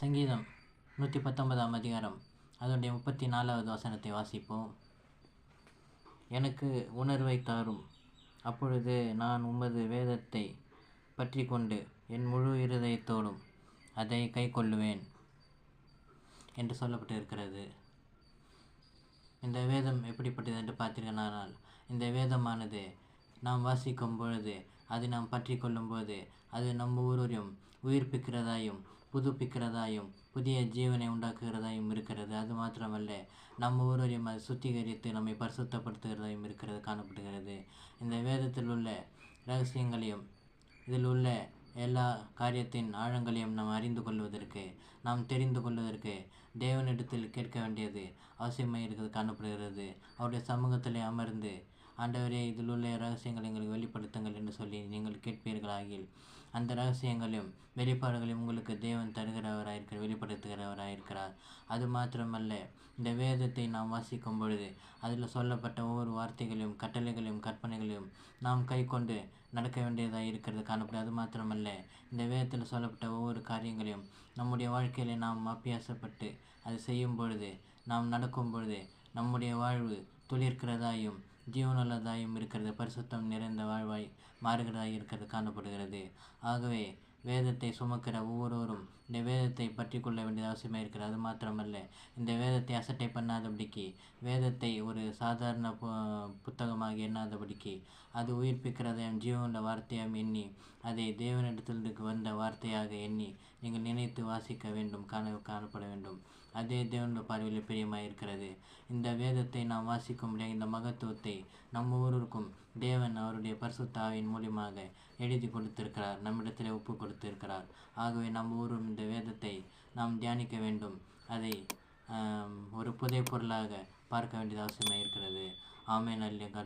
சங்கீதம் நூற்றி பத்தொன்பதாம் அதிகாரம் அதனுடைய முப்பத்தி நாலாவது வசனத்தை வாசிப்போம். எனக்கு உணர்வை தாரும். அப்பொழுது நான் உமது வேதத்தை பற்றி கொண்டு என் முழு இருதயத்தோடும் அதை கை கொள்ளுவேன் என்று சொல்லப்பட்டிருக்கிறது. இந்த வேதம் எப்படிப்பட்டது என்று பார்த்தீர்களானால் இந்த வேதமானது நாம் வாசிக்கும் பொழுது அதை நாம் பற்றி கொள்ளும்போது அது நம்ம ஒருவரையும் உயிர்ப்பிக்கிறதாயும் புதுப்பிக்கிறதாயும் புதிய ஜீவனை உண்டாக்குகிறதாயும் இருக்கிறது. அது மாத்திரமல்ல நம்ம ஒருவரையும் அது சுத்திகரித்து நம்மை பரிசுத்தப்படுத்துகிறதாயும் இருக்கிறது காணப்படுகிறது. இந்த வேதத்தில் உள்ள ரகசியங்களையும் இதில் உள்ள எல்லா காரியத்தின் ஆழங்களையும் நாம் அறிந்து கொள்வதற்கு நாம் தெரிந்து கொள்வதற்கு தேவனிடத்தில் கேட்க வேண்டியது அவசியமாக இருக்கிறது காணப்படுகிறது. அவருடைய சமூகத்தில் அமர்ந்து ஆண்டவரே இதில் உள்ள ரகசியங்களை எங்களுக்கு வெளிப்படுத்துங்கள் என்று சொல்லி நீங்கள் கேட்பீர்களாகில் அந்த ரகசியங்களையும் வெளிப்பாடுகளையும் உங்களுக்கு தேவன் தருகிறவராயிருக்கிறார் வெளிப்படுத்துகிறவராயிருக்கிறார். அது மாத்திரமல்ல இந்த வேதத்தை நாம் வாசிக்கும் பொழுது அதில் சொல்லப்பட்ட ஒவ்வொரு வார்த்தைகளையும் கட்டளைகளையும் கற்பனைகளையும் நாம் கை கொண்டு நடக்க வேண்டியதாக இருக்கிறது காணப்படும் அது மாத்திரமல்ல இந்த வேதத்தில் சொல்லப்பட்ட ஒவ்வொரு காரியங்களையும் நம்முடைய வாழ்க்கையில் நாம் அபியாசப்பட்டு அது செய்யும் பொழுது நாம் நடக்கும் பொழுது நம்முடைய வாழ்வு துளிர்க்கிறதாயும் ஜீவனுள்ளதாயும் இருக்கிறது. பரிசுத்தம் நிறைந்த வாழ்வாய் மாறுகிறதாய் இருக்கிறது காணப்படுகிறது. ஆகவே வேதத்தை சுமக்கிற ஒவ்வொருவரும் இந்த வேதத்தை பற்றி கொள்ள வேண்டியது அவசியமாக இருக்கிறது. அது மாத்திரமல்ல இந்த வேதத்தை அசட்டை பண்ணாதபடிக்கு வேதத்தை ஒரு சாதாரண பு புத்தகமாக எண்ணாதபடிக்கு அது உயிர்ப்பிக்கிறதையும் ஜீவனுள்ள வார்த்தையாகவும் எண்ணி அதை தேவனிடத்திலிருந்து வந்த வார்த்தையாக எண்ணி நீங்கள் நினைத்து வாசிக்க வேண்டும் காண காணப்பட வேண்டும். அதே தேவனுடைய பார்வையில் பிரியமாக இருக்கிறது இந்த வேதத்தை நாம் வாசிக்கும் இந்த மகத்துவத்தை நம்ம ஊருக்கும் தேவன் அவருடைய பரிசுத்தாவின் மூலியமாக எழுதி கொடுத்திருக்கிறார். நம்மிடத்தில் ஒப்பு கொடுத்திருக்கிறார். ஆகவே நம்ம ஊரும் இந்த வேதத்தை நாம் தியானிக்க வேண்டும். அதை ஒரு புதை பொருளாக பார்க்க வேண்டியது அவசியமாக இருக்கிறது ஆமே நல்ல